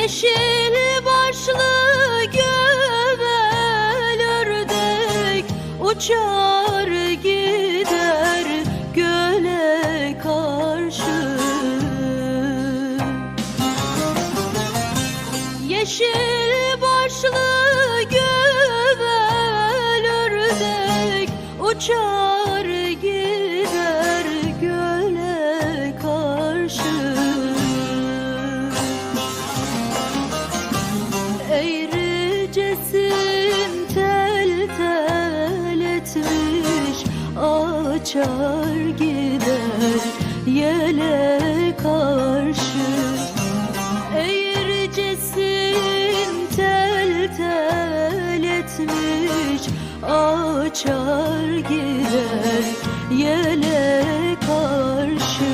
Yeşil başlı gövel ördek uçar gider göle karşı. Yeşil başlı gövel ördek uçar yele karşı. Eğricesin tel tel etmiş açar gider yele karşı.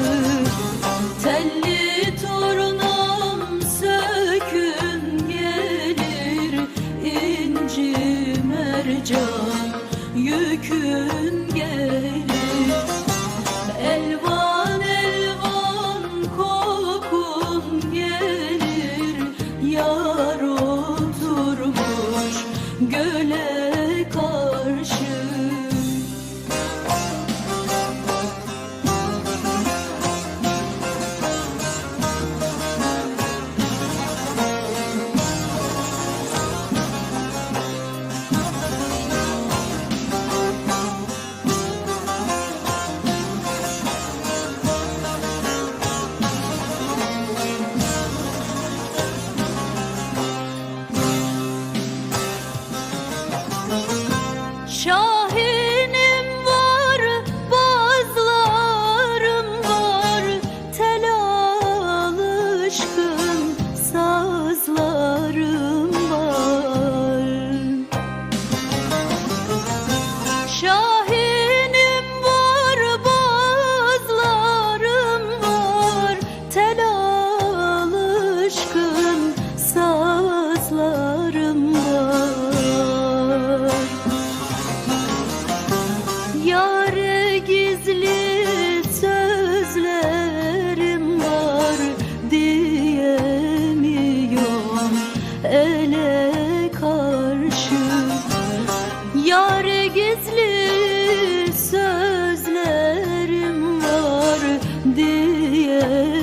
Telli torunum gelir inci yükün gelir joy. good.